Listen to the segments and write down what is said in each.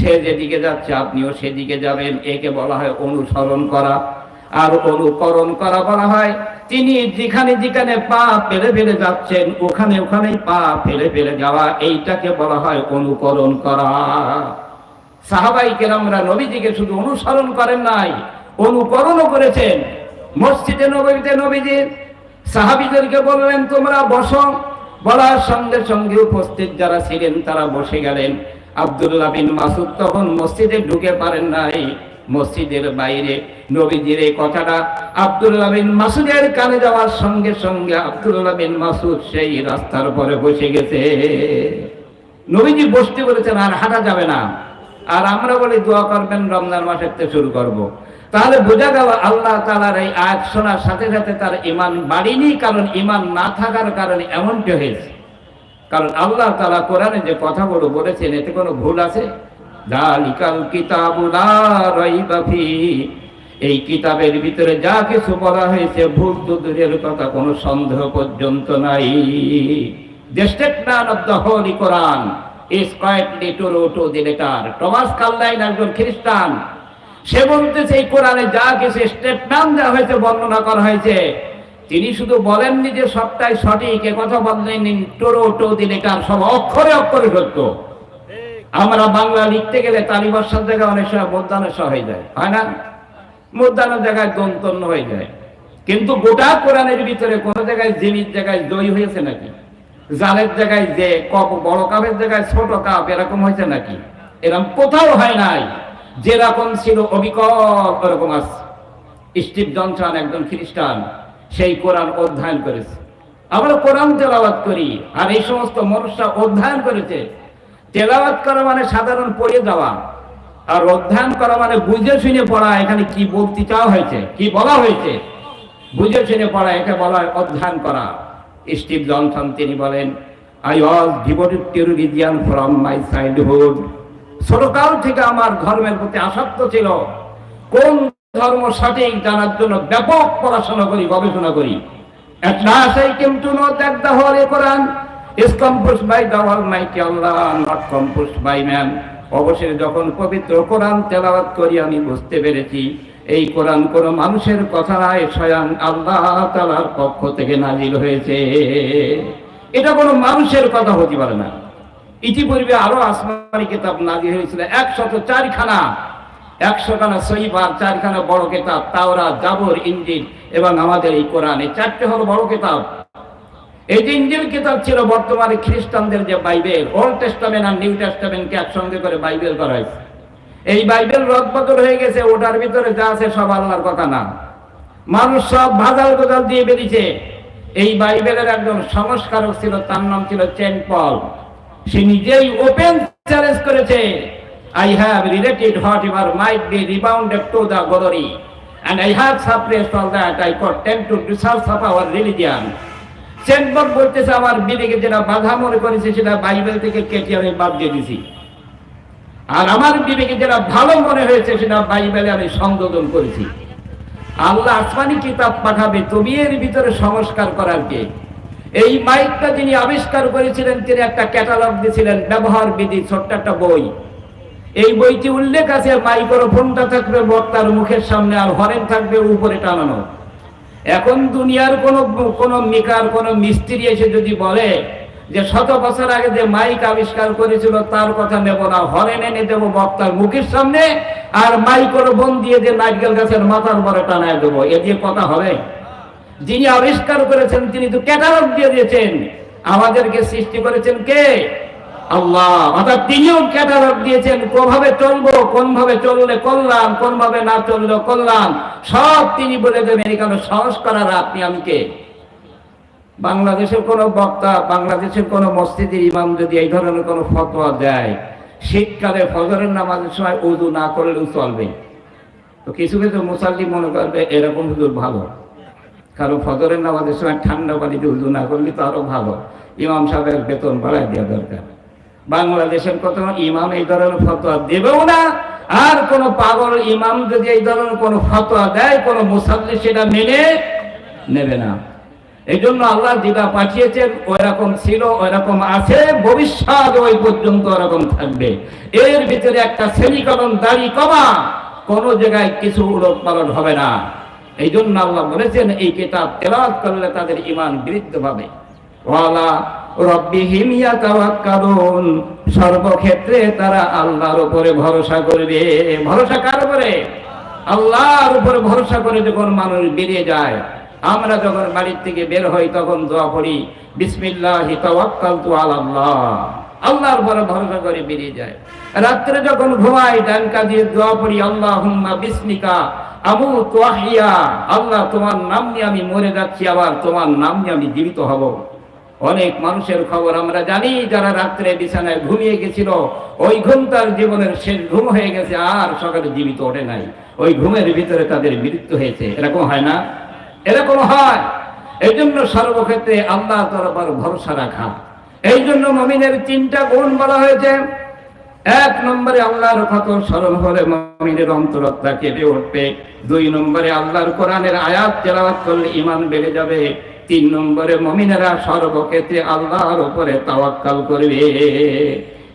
সে যেদিকে যাচ্ছে, আপনিও সেদিকে যাবেন। একে বলা হয় অনুসরণ করা। আর অনুকরণ করা বলা হয়, তিনি যেখানে যেখানে পা ফেলে ফেলে যাচ্ছেন, ওখানে ওখানে পা ফেলে ফেলে যাওয়া, এইটাকে বলা হয় অনুকরণ করা। সাহাবাই কেরামরা নবীজিকে শুধু অনুসরণ করেন নাই, অনুকরণও করেছেন। মসজিদে নবীতে নবীজি সাহাবিদেরকে বললেন, তোমরা বসো। বলার সঙ্গে সঙ্গে উপস্থিত যারা ছিলেন, তারা বসে গেলেন। আব্দুল্লাহ বিন মাসুদ তখন মসজিদে ঢুকে পারেন নাই। মসজিদের বাইরে নবীজির এই কথাটা আব্দুল্লাহ বিন মাসুদের কানে যাওয়ার সঙ্গে সঙ্গে আব্দুল্লাহ বিন মাসুদ সেই রাস্তার পরে বসে গেছে। নবীজি বসতে বলেছেন, আর হাঁটা যাবে না। আর আমরা বলি, দোয়া করবেন, রমজান থেকে শুরু করব। তাহলে বোঝা গেল, আল্লাহ তালার এই আয়াত শোনার সাথে সাথে তার ইমান বাড়িনি, কারণ ইমান না থাকার কারণে এমনটি হয়েছে। কারণ আল্লাহ তালা কোরআনে যে কথাগুলো বলেছেন, এতে কোনো ভুল আছে জালিকাল কিতাবুলা রাইবা ফি। এই কিতাবের ভিতরে যা কিছু বলা হয়েছে, ভুল তো দূরের কথা, কোনো সন্দেহ পর্যন্ত নাই statement of the Holy Quran is quietly true to the letter. Thomas কাল্লাইন একজন খ্রিস্টান, সে বলতেছে, এই কোরআনে যা কিছু স্টেটমেন্ট দেওয়া হয়েছে, বর্ণনা করা হয়েছে তিনি শুধু বলেননি যে সবটাই সঠিক কথা বললেন টোরো টো দি লেটার সব অক্ষরে অক্ষরে সত্য। আমরা বাংলা লিখতে গেলে তালিবাসার জায়গায় অনেক সময় সহ হয়ে যায়, হয় না? মধ্যাহ্নের জায়গায় দন্তন্য হয়ে যায়। কিন্তু গোটা কোরআনের ভিতরে কোন জায়গায় জিনিস জায়গায় দই হয়েছে নাকি? জালের জায়গায় যে কপ, বড় কাপের জায়গায় ছোট কাপ, এরকম হয়েছে নাকি? এরকম কোথাও হয় নাই। যেরকম ছিল অবিকল, ওরকম আছে। স্টিভ জনসন একজন খ্রিস্টান সেই কোরআন অধ্যয়ন করেছে। আমরা কোরআন তেলাওয়াত করি, আর এই সমস্ত মানুষরা অধ্যয়ন করেছে। তেলাওয়াত করা মানে সাধারণ পড়ে যাওয়া, আর অধ্যয়ন করা মানে বুঝে শুনে পড়া, এখানে কি বলতে চাওয়া হয়েছে, কি বলা হয়েছে? বুঝে শুনে পড়া, একে বলা হয় অধ্যয়ন করা। স্টিভ জনসন তিনি বলেন I was devoted to religion from my childhood ছোটকাল থেকে আমার ধর্মের প্রতি আসক্ত ছিল। কোন ধর্ম সঠিক, জানার জন্য ব্যাপক পড়াশোনা করি, গবেষণা করি। যখন পবিত্র কোরআন তেলাওয়াত করি, আমি বুঝতে পেরেছি, এই কোরআন কোন মানুষের কথা নয়, স্বয়ং আল্লাহ তালার পক্ষ থেকে নাজিল হয়েছে। এটা কোনো মানুষের কথা হতে পারে না। ইতিপূর্বে আরও আসমানি কিতাব নাজিল হয়েছিল, একশত চারখানা। একশো খানা সহিবার, চারখানা বড় কিতাব তাওরা জাবর, ইঞ্জিল এবং আমাদের এই কোরআন। এই চারটে হলো বড় কিতাব। এই যে ইঞ্জিল কিতাব ছিল বর্তমানে খ্রিস্টানদের যে বাইবেল, ওল্ড টেস্টামেন্ট আর নিউ টেস্টামেন্টকে একসঙ্গে করে বাইবেল করা হয়েছে। এই বাইবেল রদবদল হয়ে গেছে, ওটার ভিতরে যা আছে সব আল্লাহর কথা না। মানুষ সব ভাজাল গোজাল দিয়ে বেরিয়েছে। এই বাইবেলের একজন সংস্কারক ছিল, তার নাম ছিল চেন পল। সে নিজেই ওপেন চ্যালেঞ্জ করেছে। I have related whatever might be rebounded to the glory, and I have suppressed all that. I could tend to research of our religion. চেম্বার বলতেছে আমার বিবেকে যেটা বাধা মনে করেছে সেটা বাইবেল থেকে কেটে আমি বাদ দিয়ে দিছি। আর আমার বিবেকে যেটা ভালো মনে হয়েছে সেটা বাইবেলে আমি সংযোজন করেছি। আল্লাহ আসমানি কিতাব পাঠাবে তবে এর ভিতরে সংস্কার করার কে? এই মাইকটা যিনি আবিষ্কার করেছিলেন তিনি একটা ক্যাটালগ দিয়েছিলেন ব্যবহার বিধি ছোট্ট একটা বই। এই বইটি উল্লেখ আছে মাইক্রোফোনটা থাকবে বক্তার মুখের সামনে আর হরেন থাকবে উপরে টানানো। এখন দুনিয়ার কোন কোন মিকার, কোন মিস্ত্রি এসে যদি বলে যে শত বছর আগে যে মাইক আবিষ্কার করেছিল, তার কথা নেব না, হরেন এনে দেবো বক্তার মুখের সামনে আর মাইক্রোফোন দিয়ে যে নারকেল গাছের মাথার পরে টানায় দেবো। এ দিয়ে কথা হবে। যিনি আবিষ্কার করেছেন, তিনি তো ক্যাটালগ দিয়ে দিয়েছেন। আমাদেরকে সৃষ্টি করেছেন কে? আল্লাহ অর্থাৎ তিনিও ক্যাটালগ দিয়েছেন, কোনভাবে চলবো কোন ভাবে চললে কল্যাণ কোন ভাবে না চললে কল্যাণ সব তিনি বলে দেবেন এখানে সংস্কার আর আপনি আমি কে? বাংলাদেশের কোন বক্তা, বাংলাদেশের কোন মসজিদের ইমাম যদি এই ধরনের কোন ফতোয়া দেয়, শীতকালে ফজরের নামাজের সময় উজু না করলেও চলবে। তো কিছু কিছু মুসাল্লি মনে করবে, এরকম হুজুর ভালো। কারণ ফজরের নামাজের সময় ঠান্ডা পানিতে উজু না করলে তো আরও ভালো। ইমাম সাহেবের বেতন বাড়াই দেওয়া দরকার। বাংলাদেশের কত ইমাম এই ধরনের ফতোয়া দেবেও না। আর কোন পাগল ইমাম যদি এই ধরনের কোন ফতোয়া দেয়, কোন মুসাল্লি সেটা মেনে নেবে না। এই জন্য আল্লাহ যেটা পাঠিয়েছেন ওই রকম ছিল ওই রকম আছে, ভবিষ্যৎ ওই পর্যন্ত ওরকম থাকবে। এর ভিতরে একটা শ্রেণীকরণ দাড়ি কমা, কোন জায়গায় কিছু উলট পালট হবে না। এই জন্য আল্লাহ বলেছেন, এই কিতাব তেলাওয়াত করলে তাদের ইমান বৃদ্ধ পাবে ওয়ালা সর্বক্ষেত্রে তারা আল্লাহর উপরে ভরসা করবে। ভরসা কার উপরে? আল্লাহর উপরে ভরসা করে যখন মানুষ বেরিয়ে যায়, আমরা যখন বাড়ির থেকে বের হই, তখন দোয়া পড়ি, বিসমিল্লাহি তাওয়াক্কালতু আলাল্লাহ। আল্লাহর উপরে ভরসা করে বেরিয়ে যায়। রাত্রে যখন ঘুমাই, ডান কাঁদিয়ে দোয়া পড়ি, আল্লাহুম্মা বিসমিকা আবু তোয়াহিয়া। আল্লাহ, তোমার নাম নিয়ে আমি মরে যাচ্ছি, আবার তোমার নাম নিয়ে আমি জীবিত হব। অনেক মানুষের খবর আমরা জানি, যারা রাত্রে বিছানায় ঘুমিয়ে গেছিল, ওই ঘুম তার জীবনের শেষ ঘুম হয়ে গেছে, আর সকালে জীবিত ওঠে নাই। ওই ঘুমের ভিতরে তাদের মৃত্যু হয়েছে। এরকম হয় না? এরকম হয়। এই জন্য সর্বক্ষেত্রে আল্লাহ তরফার ভরসা রাখা। এই জন্য মমিনের তিনটা গুণ বলা হয়েছে। এক নম্বরে আল্লাহর কত স্মরণ হলে মমিনের অন্তরত্বা কেঁপে উঠবে। দুই নম্বরে আল্লাহর কোরআনের আয়াত তেলাওয়াত করলে ইমান বেড়ে যাবে। তিন নম্বরে মমিনেরা সর্বক্ষেত্রে আল্লাহর উপরে তাওয়াক্কাল করবে।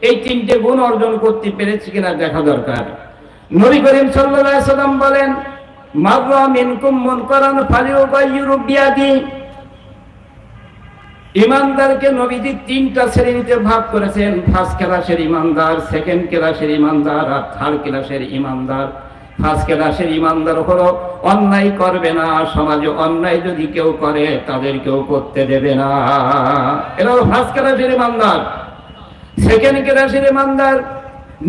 এই তিনটে গুণ অর্জন করতে পেরেছি কিনা দেখা দরকার। নবী করিম সাল্লাল্লাহু আলাইহি সাল্লাম বলেন, মাররা মিনকুম মুনকারান ফালিউগাইয়িরু বিয়াদি। ইমানদারকে নবীজি তিনটা শ্রেণীতে ভাগ করেছেন। ফার্স্ট ক্লাসের ইমানদার, সেকেন্ড ক্লাসের ইমানদার আর থার্ড ক্লাসের ইমানদার। ফার্স্ট ক্লাসের ইমানদার হলো, অন্যায় করবে না, সমাজে অন্যায় যদি কেউ করে তাদের কেউ করতে দেবে না। এরা হলো ফার্স্ট ক্লাসের ইমানদার। সেকেন্ড ক্লাসের ইমানদার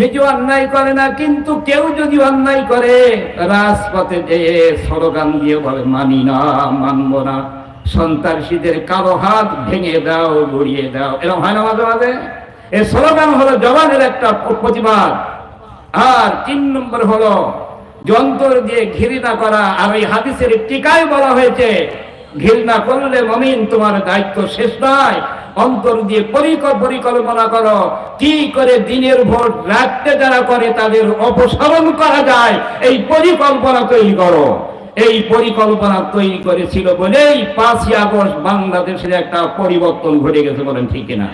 নিজে অন্যায় করে না, কিন্তু কেউ যদি অন্যায় করে, রাজপথে যেয়ে স্লোগান দিয়ে বলে, মানি না, মানব না। সন্ত্রাসীদের কারও হাত ভেঙে দাও, গড়িয়ে দাও। এরকম হয় না মাঝে মাঝে? এই স্লোগান হলো, জবানের একটা প্রতিবাদ। আর তিন নম্বর হলো যন্ত্র দিয়ে ঘৃণা করা আর এই হাদিসের টিকায় বলা হয়েছে, ঘৃণা করলে মমিন তোমার দায়িত্ব শেষ নয়। অন্তর দিয়ে পরিকল্প পরিকল্পনা করো, কি করে দিনের ভোট রাখতে যারা করে তাদের অপসারণ করা যায়, এই পরিকল্পনা তৈরি করো। এই পরিকল্পনা তৈরি করেছিল বলেই পাঁচই আগস্ট বাংলাদেশের একটা পরিবর্তন ঘটে গেছে বলেন ঠিক কিনা?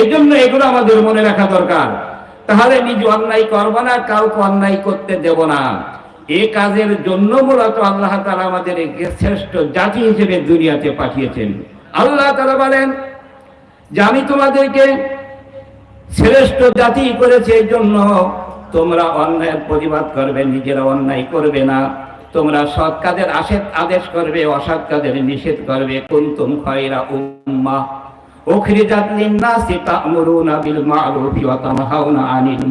এই জন্য এগুলো আমাদের মনে রাখা দরকার। তাহলে নিজ অন্যায় করব না, কাউকে অন্যায় করতে দেব না। এ কাজের জন্য মূলত আল্লাহ তালা আমাদের শ্রেষ্ঠ জাতি হিসেবে দুনিয়াতে পাঠিয়েছেন। আল্লাহ তালা বলেন, যে আমি তোমাদেরকে শ্রেষ্ঠ জাতি করেছে, এই জন্য তোমরা অন্যায়ের প্রতিবাদ করবে, নিজেরা অন্যায় করবে না। তোমরা সৎ কাজের আশেদ আদেশ করবে, অসৎ কাজের নিষেধ করবে। কুনতুম খয়রা উম্মা লিন-নাসি তা'মুরুনা বিল মা'রুফি ওয়া তানহাউনা আনিল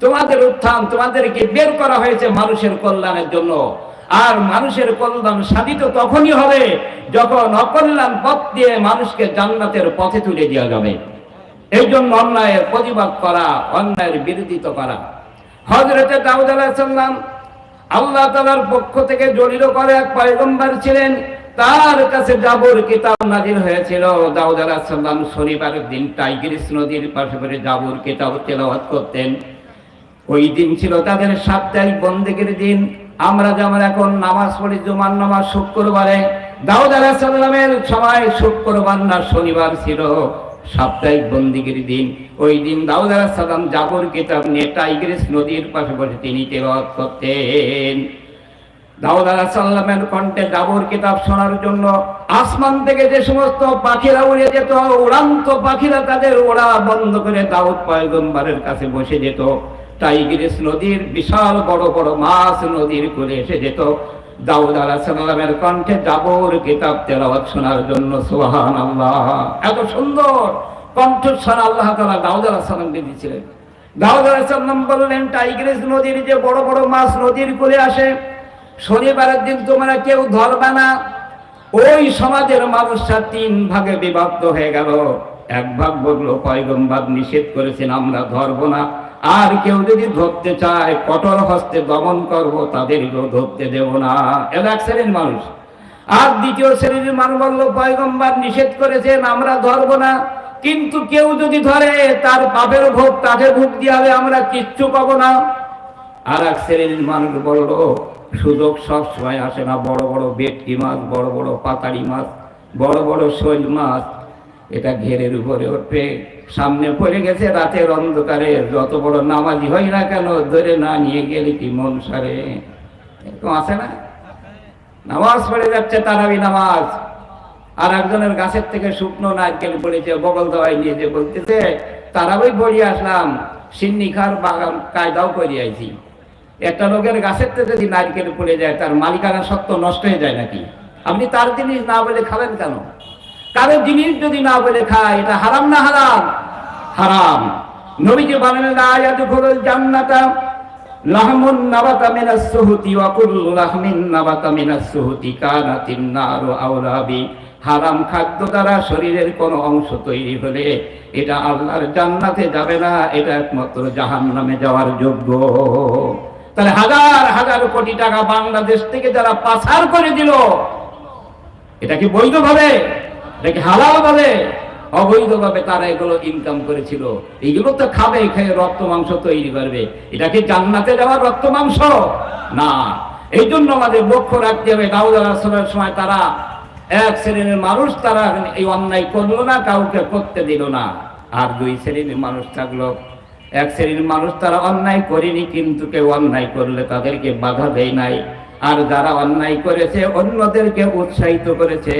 তোমাদের উত্থান তোমাদেরকে বের করা হয়েছে মানুষের কল্যাণের জন্য। আর মানুষের কল্যাণ সাধিত তখনই হবে যখন অকল্যাণ পথ দিয়ে মানুষকে জান্নাতের পথে তুলে দেওয়া যাবে। এই জন্য অন্যায়ের প্রতিবাদ করা, অন্যায়ের বিরোধিত করা। হজরতে দাউদ আলাহিসাল্লাম আল্লাহ তালার পক্ষ থেকে জড়িত করে এক পয়গম্বর ছিলেন। তার কাছে জাবর কিতাব নাজির হয়েছিল। দাউদ আলাহিসাল্লাম শনিবারের দিন টাইগ্রিস নদীর পাশে করে জাবর কিতাব তেলাওয়াত করতেন। ওই দিন ছিল তাদের সাপ্তাহিক বন্দেগের দিন। আমরা যেমন এখন নামাজ পড়ি, জুমার নামাজ শুক্রবারে, দাউদ আলাহিসাল্লামের সময় শুক্রবার না শনিবার ছিল সাপ্তাহিক বন্দিগির দিন। ওই দিন দাউদ আলাহিসাল্লাম জাবর কিতাব নিয়ে টাইগ্রিস নদীর পাশে বসে তিনি তেলাওয়াত করতেন। দাউদ আলাহিসাল্লামের কণ্ঠে জাবর কিতাব শোনার জন্য আসমান থেকে যে সমস্ত পাখিরা উড়ে যেত, উড়ান্ত পাখিরা তাদের ওড়া বন্ধ করে দাউদ পয়গম্বরের কাছে বসে যেত। টাইগ্রিস নদীর বিশাল বড় বড় মাছ নদীর করে এসে যেত। দাউদ আলাহিসাল্লামের কণ্ঠে জাবর কিতাব তেলাওয়াত শোনার জন্য সুবহান আল্লাহ এত সুন্দর কণ্ঠ কণ্ঠস্বর আল্লাহ তালা দাউদ আলাহিসাল্লামকে দিয়েছিলেন। দাউদ আলাহিসাল্লাম বললেন, টাইগ্রিস নদীর যে বড় বড় মাছ নদীর করে আসে শনিবারের দিন তোমরা কেউ ধরবে না। ওই সমাজের মানুষরা তিন ভাগে বিভক্ত হয়ে গেল। এক ভাগ বলল পয়গম্বাদ নিষেধ করেছেন, আমরা ধরবো না। আর কেউ যদি ধরতে চায়, কঠোর হস্তে দমন করব, তাদেরকেও ধরতে দেব না। এর এক শ্রেণির মানুষ। আর দ্বিতীয় শ্রেণির মানুষ বলল, পয়গম্বার নিষেধ করেছেন, আমরা ধরবো না। কিন্তু কেউ যদি ধরে, তার পাপের ভোগ তাকে ভোগ দিয়ে হবে আমরা কিচ্ছু পাবো না। আর এক শ্রেণির মানুষ বলল সুযোগ সব সময় আসে না। বড় বড় বেটকি মাছ, বড় বড় পাতারি মাছ, বড় বড় শৈল মাছ। এটা ঘেরের উপরে উঠবে, সামনে পড়ে গেছে রাতের অন্ধকারে। যত বড় নামাজি হয় না কেন, ধরে না নিয়ে গেলে কি মন সারে? এরকম আছে না? নামাজ পড়ে যাচ্ছে তারাবি নামাজ। আর একজনের গাছের থেকে শুকনো নারকেল পড়েছে, বগল দেওয়াই নিয়ে যে বলতেছে তারাবই পড়িয়ে আসলাম, সিন্নি খার বাগান কায়দাও করে আইছি। একটা লোকের গাছের থেকে যদি নারকেল পড়ে যায়, তার মালিকানা সত্য নষ্ট হয়ে যায় নাকি? আপনি তার জিনিস না বলে খাবেন কেন? কারও জিনিস যদি না বলে খায়, এটা হারাম না হারাম? হারাম। জান্নাতা লাহমুন নাবাতা নাবাতা হারাম খাদ্য দ্বারা শরীরের কোনো অংশ তৈরি হলে এটা আল্লাহর জান্নাতে যাবে না, এটা একমাত্র জাহান্নামে যাওয়ার যোগ্য। তাহলে হাজার হাজার কোটি টাকা বাংলাদেশ থেকে যারা পাচার করে দিল, এটা কি বৈধভাবে? এটা কি হালাল ভাবে অবৈধভাবে তারা এগুলো ইনকাম করেছিল। এইগুলো তো খাবে, খেয়ে রক্ত মাংস তৈরি করবে। এটা কি জান্নাতে যাওয়ার রক্ত মাংস? না। এই জন্য আমাদের লক্ষ্য রাখতে হবে, দাউদ আলাহিসের সময় তারা এক শ্রেণির মানুষ, তারা এই অন্যায় করল না, কাউকে করতে দিল না। আর দুই শ্রেণির মানুষ থাকল এক শ্রেণির মানুষ তারা অন্যায় করেনি, কিন্তু কেউ অন্যায় করলে তাদেরকে বাধা দেয় নাই। আর যারা অন্যায় করেছে, অন্যদেরকে উৎসাহিত করেছে,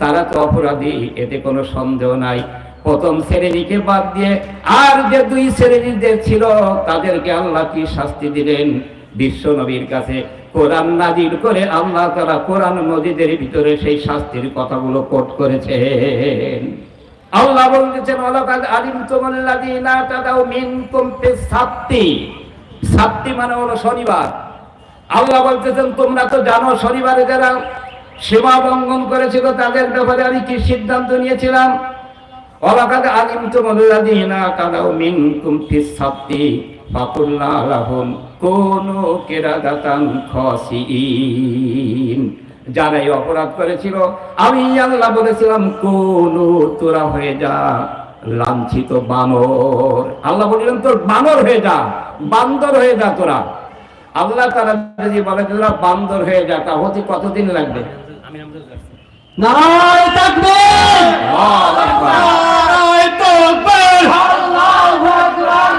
তারা তো অপরাধী, এতে কোনো সন্দেহ নাই। প্রথম শ্রেণীকে বাদ দিয়ে আর যে দুই শ্রেণীদের ছিল, তাদেরকে আল্লাহ কি শাস্তি দিলেন? বিশ্ব নবীর কাছে কোরআন নাজির করে আল্লাহ তারা কোরআন নদীদের ভিতরে সেই শাস্তির কথাগুলো কোট করেছেন। আল্লাহ বলতেছেন অলকাল আলিম তোমাল্লাদিনা তাদাও মিনকুম ফিস সাবতি সাবতি মানে হলো শনিবার। আল্লাহ বলতেছেন, তোমরা তো জানো শনিবারে যারা সীমা লঙ্ঘন করেছিল, তাদের ব্যাপারে আমি কি সিদ্ধান্ত নিয়েছিলাম? অলকাদ আলিম তোমাল্লাদিনা তাদাও মিনকুম ফিস সাবতি ফাকুল্লা লাহুম কোনু কিরাদাতান খাসিইন যারা এই অপরাধ করেছিল আমি আল্লাহ বলেছিলাম কোন তোরা হয়ে যা লাঞ্ছিত বানর। আল্লাহ বললেন তোর বানর হয়ে যা বান্দর হয়ে যা তোরা। আল্লাহ তারা যদি বলে তোরা বান্দর হয়ে যা তা হতে কতদিন লাগবে? তাকবীর!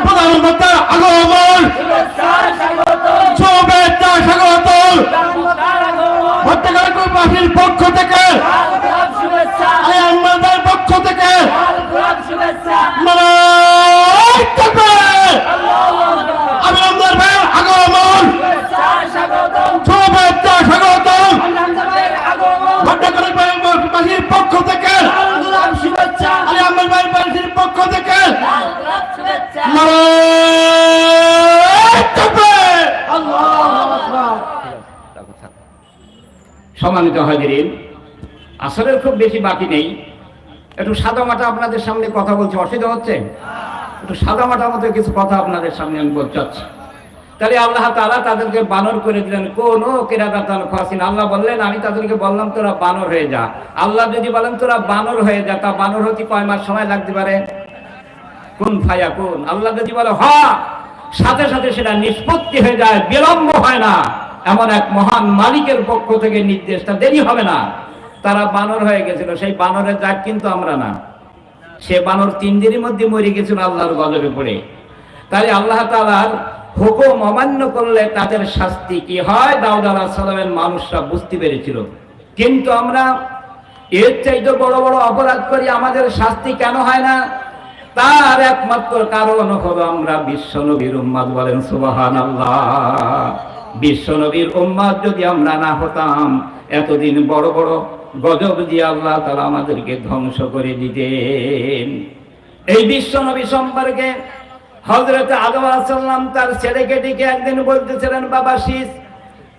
প্রধানমন্ত্রী আগমন! ভট্টাগারবাসীর পক্ষ থেকে। আয়ানবাজার পক্ষ থেকে। পক্ষ থেকে। বাসীর পক্ষ থেকে। সম্মানিত হাজিরিন, আসরের খুব বেশি বাকি নেই। একটু সাদা মাটা আপনাদের সামনে কথা বলছি, অসুবিধা হচ্ছে? একটু সাদা মাটার মতো কিছু কথা আপনাদের সামনে আমি বলতে চাচ্ছি। তাহলে আল্লাহ তাআলা তাদেরকে বানর করে দিলেন, কোন কেরাদাতান খাসিন আল্লাহ বললেন, আমি তাদেরকে বললাম, তোরা বানর হয়ে যা। আল্লাহ যদি বলেন, তোরা বানর হয়ে যা, তা বানর হতে কয় মাস সময় লাগতে পারে? কোন ফায়া কোন? আল্লাহ যদি বলে হ সাথে সাথে সেটা নিষ্পত্তি হয়ে যায়, বিলম্ব হয় না। এমন এক মহান মালিকের পক্ষ থেকে নির্দেশটা, দেরি হবে না। তারা বানর হয়ে গেছিল, সেই বানরের জাত কিন্তু আমরা না। সে বানর তিন দিনের মধ্যে মরে গেছিল আল্লাহর গজবে পড়ে। তাই আল্লাহ তালার হুকুম অমান্য করলে তাদের শাস্তি কি হয়? দাউদ আলাহ সালামের মানুষরা বুঝতে পেরেছিল। কিন্তু আমরা এর চাইতে বড় বড় অপরাধ করি, আমাদের শাস্তি কেন হয় না? তার একমাত্র কারণ হলো আমরা বিশ্ব নবীর উম্মাদ বলেন সুবাহান আল্লাহ বিশ্ব নবীর উম্মাদ যদি আমরা না হতাম, এতদিন বড় বড় গজব দিয়ে আল্লাহ তারা আমাদেরকে ধ্বংস করে দিতেন। এই বিশ্ব নবী সম্পর্কে হজরত আদম তার ছেলেকে ডেকে একদিন বলতেছিলেন, বাবা শীষ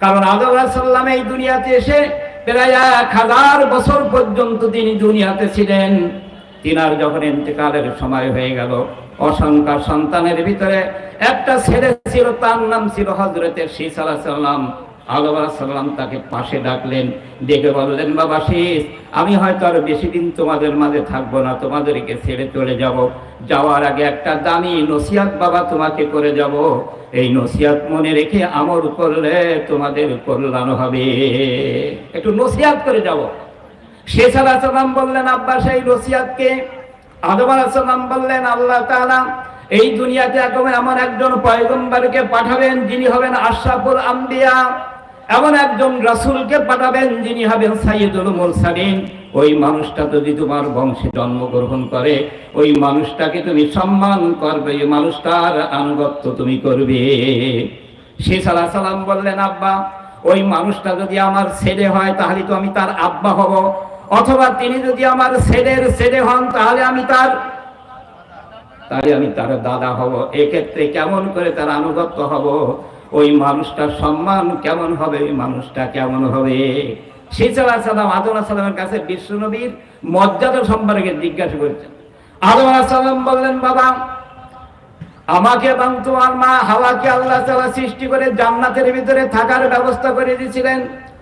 কারণ আদম এই দুনিয়াতে এসে প্রায় এক হাজার বছর পর্যন্ত তিনি দুনিয়াতে ছিলেন। তিনার যখন ইন্তেকালের সময় হয়ে গেল, অসংখ্য সন্তানের ভিতরে একটা ছেলে ছিল, তার নাম ছিল হজরতের শীষ আল্লাহ সাল্লাম তাকে পাশে ডাকলেন, ডেকে বললেন, বাবা শেষ আমি হয়তো আর বেশি দিন তোমাদের মাঝে থাকব না, তোমাদেরকে ছেড়ে চলে যাব। যাওয়ার আগে একটা দামি নসিয়াত বাবা তোমাকে করে যাব। এই নসিয়াত মনে রেখে আমল করলে তোমাদের কল্যাণ হবে। একটু নসিয়াত করে যাব। শেষ আলাহ সাল্লাম বললেন, আব্বা, সেই নসিয়াতকে আদম আলাহ সাল্লাম বললেন, আল্লাহ তাআলা এই দুনিয়াতে এখন এমন একজন পয়গম্বরকে পাঠাবেন যিনি হবেন আশরাফুল আম্বিয়া। এমন একজন রাসূলকে পাঠাবেন যিনি হবেন সাইয়্যিদুল মুরসালিন। ওই মানুষটা যদি তোমার বংশে জন্মগ্রহণ করে, ওই মানুষটাকে তুমি সম্মান করবে, ওই মানুষটার আনুগত্য তুমি করবে। শেষ আলাহ সালাম বললেন, আব্বা, ওই মানুষটা যদি আমার ছেলে হয়, তাহলে তো আমি তার আব্বা হব। অথবা তিনি যদি আমার ছেলের ছেলে হন, তাহলে আমি তার তাহলে আমি তার দাদা হব। এক্ষেত্রে কেমন করে তার আনুগত্য হব? ওই মানুষটার সম্মান কেমন হবে? মানুষটা কেমন হবে? সেই সাল্লাম আদম কাছে বিশ্বনবীর মর্যাদা সম্পর্কে জিজ্ঞাসা করেছেন আদম বললেন, বাবা, আমাকে এবং তোমার মা হাওয়াকে আল্লাহ তাআলা সৃষ্টি করে জান্নাতের ভিতরে থাকার ব্যবস্থা করে দিয়েছিলেন।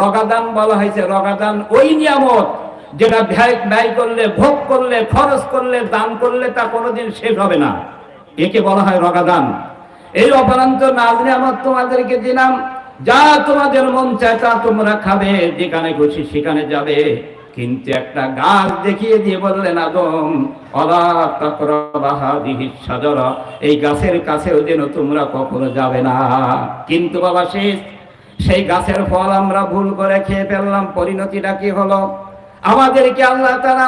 রগাদান বলা হয়েছে, রগাদান ওই নিয়ামত যেটা ব্যয় করলে, ভোগ করলে, খরচ করলে, দান করলে তা কোনোদিন শেষ হবে না। একে বলা হয় রগাদান। এই অপরান্ত নাজ নিয়ামত তোমাদেরকে দিলাম, যা তোমাদের মন চায় তা তোমরা খাবে, যেখানে খুশি সেখানে যাবে। কিন্তু একটা গাছ দেখিয়ে দিয়ে বললেন আদম সাজরা এই গাছের কাছেও যেন তোমরা কখনো যাবে না। কিন্তু বাবা শেষ সেই গাছের ফল আমরা ভুল করে খেয়ে ফেললাম, পরিণতিটা কি হলো? আমাদেরকে আল্লাহ তারা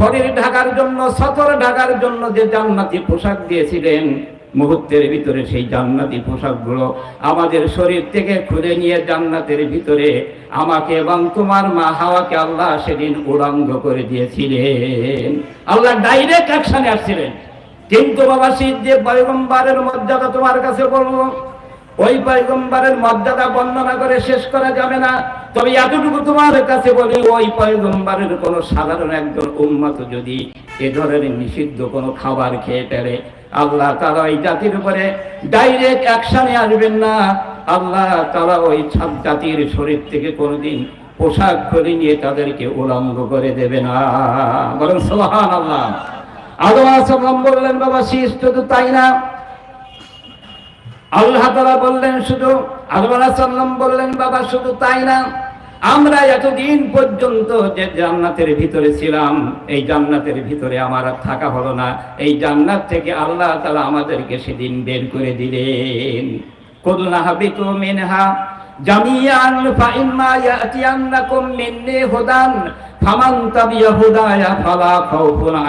শরীর ঢাকার জন্য, সতর ঢাকার জন্য যে জান্নাতি পোশাক দিয়েছিলেন, মুহূর্তের ভিতরে সেই জান্নাতি পোশাকগুলো আমাদের শরীর থেকে খুলে নিয়ে জান্নাতের ভিতরে আমাকে এবং তোমার মা হাওয়াকে আল্লাহ সেদিন উড়াঙ্গ করে দিয়েছিলেন। আল্লাহ ডাইরেক্ট অ্যাকশনে আসছিলেন। কিন্তু বাবা শীত যে পয়গম্বারের মর্যাদা তোমার কাছে বলব ওই পয়গম্বরের মর্যাদা বর্ণনা করে শেষ করা যাবে না। তবে এতটুকু তোমার কাছে বলি, ওই পয়গম্বরের কোন সাধারণ একজন উন্মত যদি এ ধরনের নিষিদ্ধ কোনো খাবার খেয়ে ফেলে, আল্লাহ তারা ওই জাতির উপরে ডাইরেক্ট অ্যাকশনে আসবেন না। আল্লাহ তারা ওই সব জাতির শরীর থেকে কোনোদিন পোশাক করে নিয়ে তাদেরকে উলঙ্গ করে দেবে না। বরং সোহান আল্লাহ আদম আসলাম বললেন, বাবা শীষ তো তাই না? আল্লাহ তালা বললেন, শুধু আল্লাহ সাল্লাম বললেন, বাবা, শুধু তাই না। আমরা এতদিন পর্যন্ত যে জান্নাতের ভিতরে ছিলাম, এই জান্নাতের ভিতরে আমার থাকা হলো না। এই জান্নাত থেকে আল্লাহ তালা আমাদেরকে সেদিন বের করে দিলেন। হাবিতু মিনহা জামিয়ান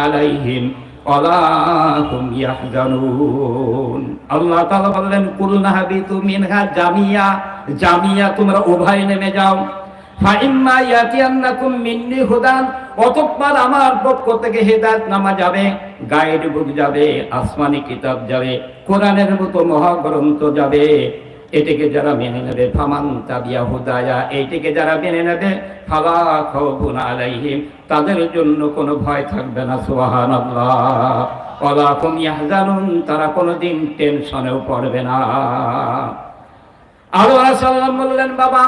আলাইহিম। আল্লাহ তাআলা বললেন কুল নাহাবিতু মিনহা জামিয়া জামিয়া তোমরা উভয় নেমে যাও। অতঃপর আমার নামা যাবে গাইড বুক যাবে, আসমানি কিতাব যাবে, কোরআনের মতো মহাগ্রন্থ যাবে। এটাকে যারা মেনে নেবে, ফামান তাবিয়া হুদায়া, এইটাকে যারা মেনে নেবে তাদের জন্য কোনো ভয় থাকবে না, সুবহানাল্লাহ। ওয়ালা হুম ইয়াহজানুন, তারা কোনোদিন টেনশনেও পড়বে না। আল্লাহ সাল্লাম বললেন, বাবা,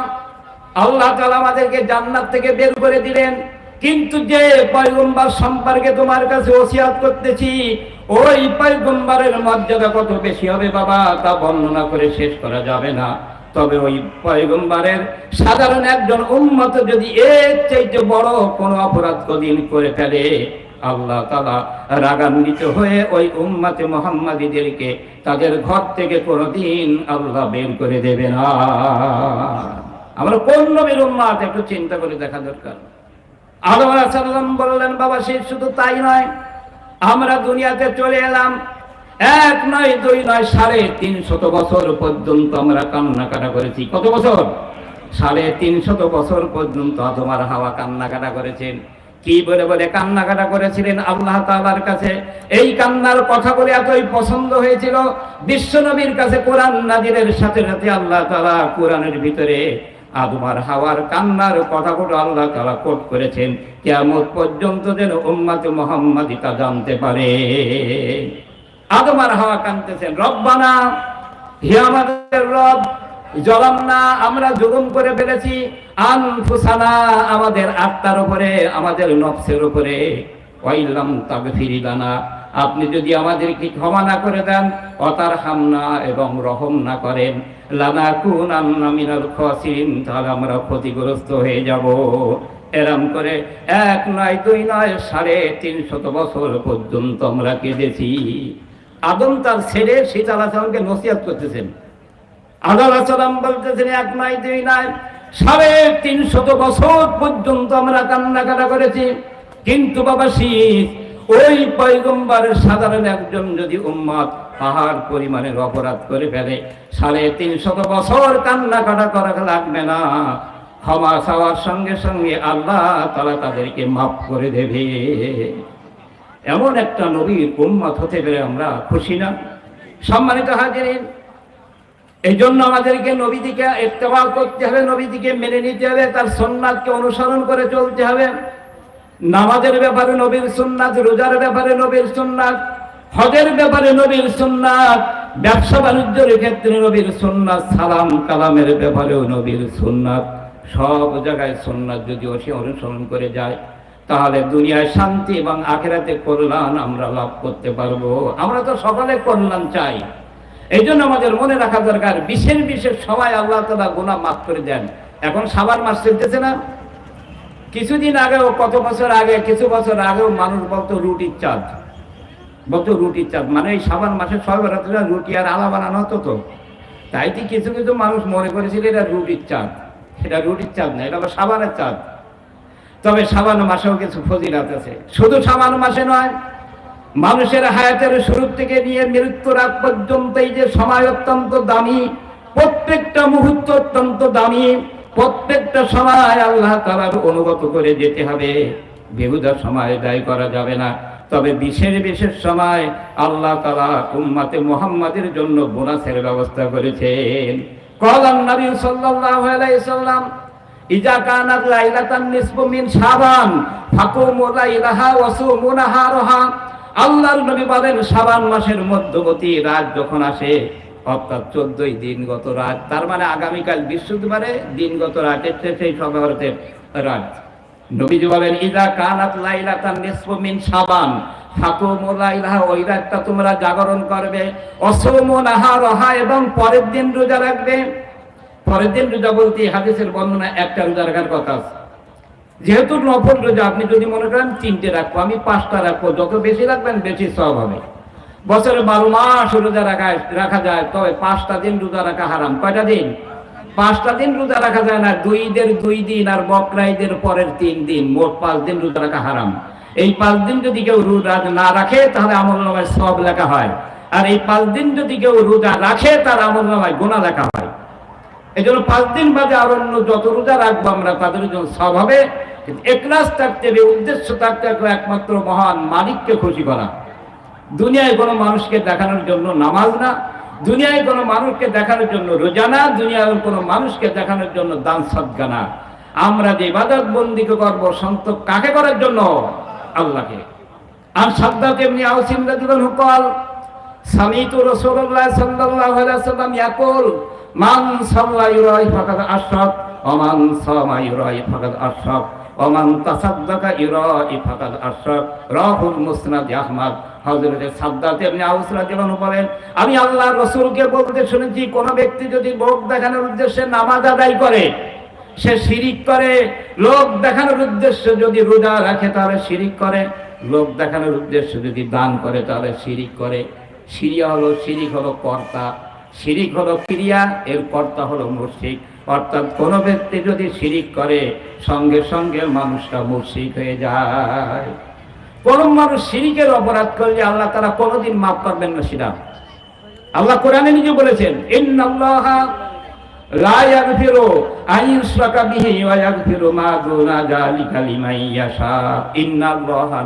আল্লাহ তাআলা আমাদেরকে জান্নাত থেকে বের করে দিলেন। কিন্তু যে পয়গম্বর সম্পর্কে তোমার কাছে ওসিয়াত করতেছি, ওই পয়গম্বরের মর্যাদা কত বেশি হবে বাবা, তা বর্ণনা করে শেষ করা যাবে না। তবে ওই পয়গম্বরের সাধারণ একজন উন্মত যদি এর চাইতে বড় কোনো অপরাধ কদিন করে ফেলে, আল্লাহ তালা রাগান্বিত হয়ে ওই উম্মাতে মোহাম্মদীদেরকে তাদের ঘর থেকে কোনোদিন আল্লাহ বের করে দেবে না। আমরা কোন নবীর উম্মাত একটু চিন্তা করে দেখা দরকার। আদম সাল্লাম বললেন, বাবা, সে শুধু তাই নয়, আমরা দুনিয়াতে চলে এলাম। এক নয়, দুই নয়, সাড়ে তিন শত বছর পর্যন্ত আমরা কান্নাকাটা করেছি। কত বছর? সাড়ে তিনশত বছর পর্যন্ত তোমার হাওয়া কান্নাকাটা করেছেন। কি বলে বলে কান্নাকাটা করেছিলেন আল্লাহ তাআলার কাছে? এই কান্নার কথা বলে এতই পছন্দ হয়েছিল বিশ্বনবীর কাছে কোরআন নাজিরের সাথে সাথে আল্লাহ তাআলা কোরআনের ভিতরে আদমার হাওয়ার কান্নার কথাগুলো আল্লাহ তাআলা কোট করেছেন। কিয়ামত পর্যন্ত যেন উম্মত মুহাম্মাদি তা জানতে পারে। আদমার হাওয়া কানতেছেন রব্বানা, হে আমাদের রব, জলাম না, আমরা জুলুম করে ফেলেছি। আনফুসানা, আমাদের আত্মার উপরে, আমাদের নফসের উপরে। ওয়াইলাম তবে ফিরিলানা আপনি যদি আমাদেরকে ক্ষমা না করে দেন, অতার হামনা এবং রহম না করেন লানা কুন আন্না খসিন তাহলে আমরা ক্ষতিগ্রস্ত হয়ে যাব। এরম করে এক নয়, দুই নয়, সাড়ে তিনশত বছর পর্যন্ত আমরা কেঁদেছি। আদম তার ছেলে সীতা আলাহামকে নসিহাত করতেছেন। আদম বলতেছেন, এক নয়, দুই নয়, সাড়ে তিনশত বছর পর্যন্ত আমরা কান্নাকাটা করেছি। কিন্তু বাবা শীত ওই পৈগম্বরের সাধারণ একজন যদি উম্মত পাহাড় পরিমাণের অপরাধ করে ফেলে, সাড়ে তিনশত বছর কান্নাকাটা করা লাগবে না। ক্ষমা চাওয়ার সঙ্গে সঙ্গে আল্লাহ তালা তাদেরকে মাফ করে দেবে। এমন একটা নবীর উম্মত হতে পেরে আমরা খুশি না। সম্মানিত হাজিরিন এই জন্য আমাদেরকে নবীদিকে ইত্তেবা করতে হবে, নবীদিকে মেনে নিতে হবে, তার সন্ন্যাতকে অনুসরণ করে চলতে হবে। নামাজের ব্যাপারে নবীর সুন্নাত, রোজার ব্যাপারে নবীর সুন্নাত, হজের ব্যাপারে নবীর সুন্নাত, ব্যবসা বাণিজ্যের ক্ষেত্রে নবীর সুন্নাত, সালাম কালামের ব্যাপারেও নবীর সুন্নাত। সব জায়গায় সুন্নাত যদি অসি অনুসরণ করে যায়, তাহলে দুনিয়ায় শান্তি এবং আখেরাতে কল্যাণ আমরা লাভ করতে পারব। আমরা তো সকলে কল্যাণ চাই। এই জন্য আমাদের মনে রাখা দরকার, বিশেষ বিশেষ সবাই আল্লাহ তালা গোনা মাফ করে দেন। এখন সাবার মাস চলতেছে না। কিছুদিন আগেও কত বছর আগে, কিছু বছর আগেও মানুষ বলতো রুটির চাঁদ। বলতো রুটির চাঁদ মানে এই সাবান মাসে ছয় বেড়াতে রুটি আর আলা বানানো হতো তো। তাই তো কিছু কিছু মানুষ মনে করেছিল এটা রুটির চাঁদ। এটা রুটির চাঁদ না, এটা আবার সাবানের চাঁদ। তবে সাবান মাসেও কিছু ফজিলাত আছে। শুধু সাবান মাসে নয়, মানুষের হায়াতের শুরু থেকে নিয়ে মৃত্যুর রাত পর্যন্ত এই যে সময় অত্যন্ত দামি, প্রত্যেকটা মুহূর্ত অত্যন্ত দামি প্রত্যেকটা সময় আল্লাহ তালার অনুগত করে যেতে হবে। বেহুদা সময় দায় করা যাবে না। তবে বিশেষ বিশেষ সময় আল্লাহ তালা উম্মাতে মোহাম্মদের জন্য বোনাসের ব্যবস্থা করেছেন। কলাম নবী সাল্লাল্লাহু আলাইহি সাল্লাম, ইজা আল্লাহর নবী বলেন, শাবান মাসের মধ্যবর্তী রাত যখন আসে অর্থাৎ চোদ্দই দিনগত রাত, তার মানে আগামীকাল বৃহস্পতিবারে দিনগত রাতের চেয়ে সেই সবারতের রাত। নবীজি বলেন ইজা কানাত লাইলাতান নিসফু মিন শাবান, ফাকুমু লাইলাহা ওই রাতটা তোমরা জাগরণ করবে। অসুমু নাহারাহা, এবং পরের দিন রোজা রাখবে। পরের দিন রোজা বলতে হাদিসের বর্ণনা একটা রোজা রাখার কথা যেহেতু নফল রোজা, আপনি যদি মনে করেন তিনটে রাখব, আমি পাঁচটা রাখব, যত বেশি রাখবেন, বেশি সব হবে। বছরে বারো মাস রোজা রাখা রাখা যায়, তবে পাঁচটা দিন রোজা রাখা হারাম। কয়টা দিন? পাঁচটা দিন রোজা রাখা যায় না দুই ঈদের দুই দিন আর বকরা ঈদের পরের তিন দিন। মোট পাঁচ দিন রোজা রাখা হারাম। এই পাঁচ দিন যদি কেউ রোজা না রাখে, তাহলে আমল নামায় সব লেখা হয়। আর এই পাঁচ দিন যদি কেউ রোজা রাখে তার আমল নামায় গোনা লেখা হয়। এই জন্য পাঁচ দিন বাদে আর অন্য যত রোজা রাখব আমরা, তাদের জন্য সব হবে। একলাস থাকতে হবে, উদ্দেশ্য থাকতে একমাত্র মহান মালিককে খুশি করা। দুনিয়ায় কোনো মানুষকে দেখানোর জন্য নামাজ না, দুনিয়ায় কোনো মানুষকে দেখানোর জন্য রোজা না, দুনিয়ায় কোনো মানুষকে দেখানোর জন্য দান সদ্গা না। আমরা যে ইবাদত বন্দিকে করব, সন্তোষ কাকে করার জন্য? আল্লাহকে। আর সাদ্দাত এমনি আউসিম রাদিয়াল্লাহু হুকাল সামিতু রাসূলুল্লাহ সাল্লাল্লাহু ওয়াসাল্লাম ইয়াকুল, মান সাল্লা ইউরাই ফাকাদ আশরাক, ওয়া মান সামা ওয়া মান তাসাদ্দাকা ইউরাই ফাকাদ আশরাক, রাহুল মুসনাদ আহমদ। হযরত সাদ্দাত ইবনে আউস রাদিয়াল্লাহু বলেন, আমি আল্লাহর রাসূলকে বলতে শুনেছি, কোন ব্যক্তি যদি লোক দেখানোর উদ্দেশ্যে নামাজ আদায় করে, সে শিরিক করে। লোক দেখানোর উদ্দেশ্যে যদি রোজা রাখে, তাহলে শিরিক করে। লোক দেখানোর উদ্দেশ্যে যদি দান করে, তাহলে শিরিক করে। সিরিয়া হলো, শিরিক হলো কর্তা। শিরিক হলো ক্রিয়া, এর কর্তা হলো মুর্শিক অর্থাৎ কোন ব্যক্তি যদি শিরিক করে, সঙ্গে সঙ্গে মানুষটা মুর্শিক হয়ে যায়। কোন মানুষ শিরিকের অপরাধ করলে আল্লাহ তারা কোনোদিন মাফ করবেন না সেটা। আল্লাহ কোরআনে নিজে বলেছেন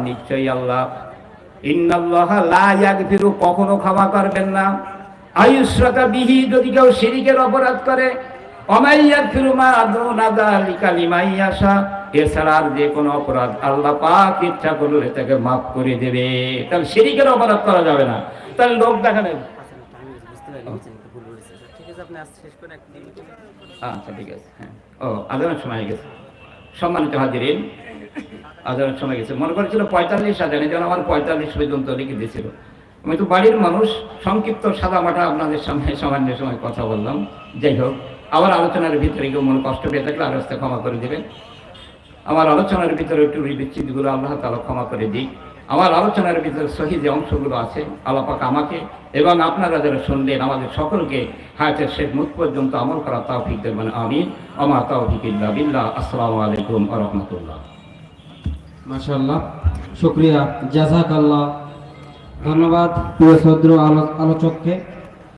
নিশ্চয়ই আল্লাহ। কখনো ক্ষমা করবেন না। আইয়ুশরাকা বিহি যদি কেউ শিরিকের অপরাধ করে এছাড়া আর যে কোনো অপরাধ আল্লাহ পাক ইচ্ছা করলে মাফ করে দেবে। অপরাধ করা যাবে না। তাহলে লোক আচ্ছা ঠিক আছে হ্যাঁ। ও সময় গেছে। সম্মানিত হাজিরিন আজানের সময় গেছে। মনে করেছিল পঁয়তাল্লিশ হাজার যেন আমার পঁয়তাল্লিশ পর্যন্ত লিখে দিয়েছিল। আমি তো বাড়ির মানুষ, সংক্ষিপ্ত সাদা মাটা আপনাদের সামনে সামান্য সময় কথা বললাম। যাই হোক আবার আলোচনার ভিতরে কেউ মনে কষ্ট পেয়ে থাকলে আর রাস্তা ক্ষমা করে দেবেন। আমার আলোচনার ভিতরে একটু বিচ্ছিতগুলো আল্লাহ তালা ক্ষমা করে দিই আমার আলোচনার ভিতরে সহি যে অংশগুলো আছে আল্লাপাক আমাকে এবং আপনারা যারা শুনলেন, আমাদের সকলকে হায়াতের শেষ মুখ পর্যন্ত আমল করা তাওফিক দেবেন আমিন। আমা তাওফিক বিল্লাহ। আসসালামু আলাইকুম আ রহমতুল্লাহ। মাশাল্লাহ শুক্রিয়া। জাজাক আল্লাহ ধন্যবাদ প্রিয় সদ্র আলোচককে।